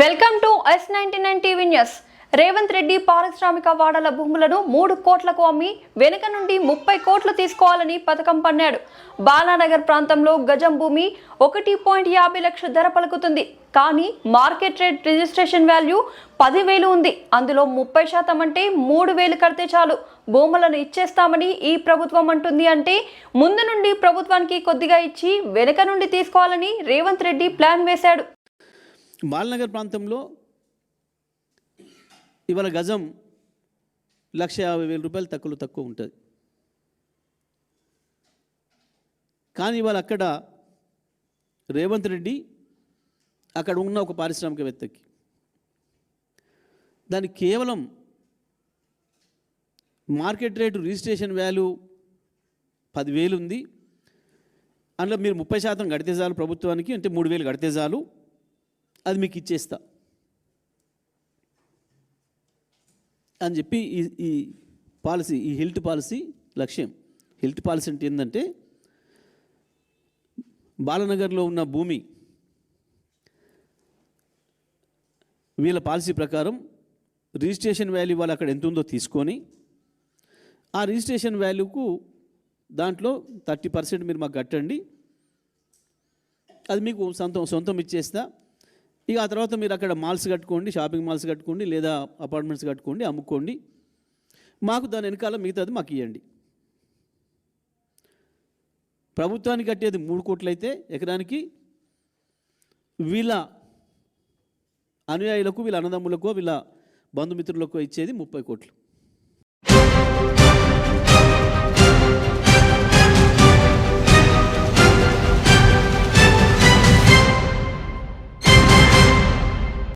Welcome to S ninety nine TV news. Revanth Reddy పారిశ్రామిక వాడల భూములను మూడు కోట్లకు అమ్మి వెనుక నుండి ముప్పై కోట్లు తీసుకోవాలని పథకం పన్నాడు. బాలానగర్ ప్రాంతంలో గజం భూమి ఒకటి పాయింట్ యాభై లక్షల ధర పలుకుతుంది. కానీ మార్కెట్ రేట్ రిజిస్ట్రేషన్ వాల్యూ పదివేలు ఉంది. అందులో ముప్పై శాతం అంటే మూడు వేలు కడితే చాలు. భూములను ఇచ్చేస్తామని ఈ ప్రభుత్వం అంటుంది అంటే ముందు నుండి ప్రభుత్వానికి కొద్దిగా ఇచ్చి వెనుక నుండి తీసుకోవాలని రేవంత్ రెడ్డి ప్లాన్ వేశాడు. బాలనగర్ ప్రాంతంలో ఇవాళ గజం లక్ష యాభై వేల రూపాయలు తక్కువ తక్కువ ఉంటుంది. కానీ ఇవాళ అక్కడ రేవంత్ రెడ్డి అక్కడ ఉన్న ఒక పారిశ్రామికవేత్తకి దాన్ని కేవలం మార్కెట్ రేటు రిజిస్ట్రేషన్ వాల్యూ పదివేలు ఉంది. అందులో మీరు ముప్పై శాతం కడితే చాలు ప్రభుత్వానికి అంటే మూడు వేలు కడితే చాలు. అది మీకు ఇచ్చేస్తా. అని చెప్పి ఈ ఈ పాలసీ ఈ హెల్త్ పాలసీ లక్ష్యం. హెల్త్ పాలసీ అంటే ఏంటంటే బాలనగర్లో ఉన్న భూమి వీళ్ళ పాలసీ ప్రకారం రిజిస్ట్రేషన్ వాల్యూ వాళ్ళు అక్కడ ఎంత ఉందో తీసుకొని ఆ రిజిస్ట్రేషన్ వాల్యూకు దాంట్లో థర్టీ పర్సెంట్ మీరు మాకు కట్టండి. అది మీకు సొంతం సొంతం ఇచ్చేస్తా. ఇక ఆ తర్వాత మీరు అక్కడ మాల్స్ కట్టుకోండి షాపింగ్ మాల్స్ కట్టుకోండి లేదా అపార్ట్మెంట్స్ కట్టుకోండి అమ్ముకోండి. మాకు దాని వెనకాల మిగతాది మాకు ఇవ్వండి ప్రభుత్వానికి కట్టేది మూడు కోట్లు అయితే ఎకరానికి వీళ్ళ అనుయాయులకు వీళ్ళ అన్నదమ్ములకు వీళ్ళ బంధుమిత్రులకు ఇచ్చేది ముప్పై కోట్లు.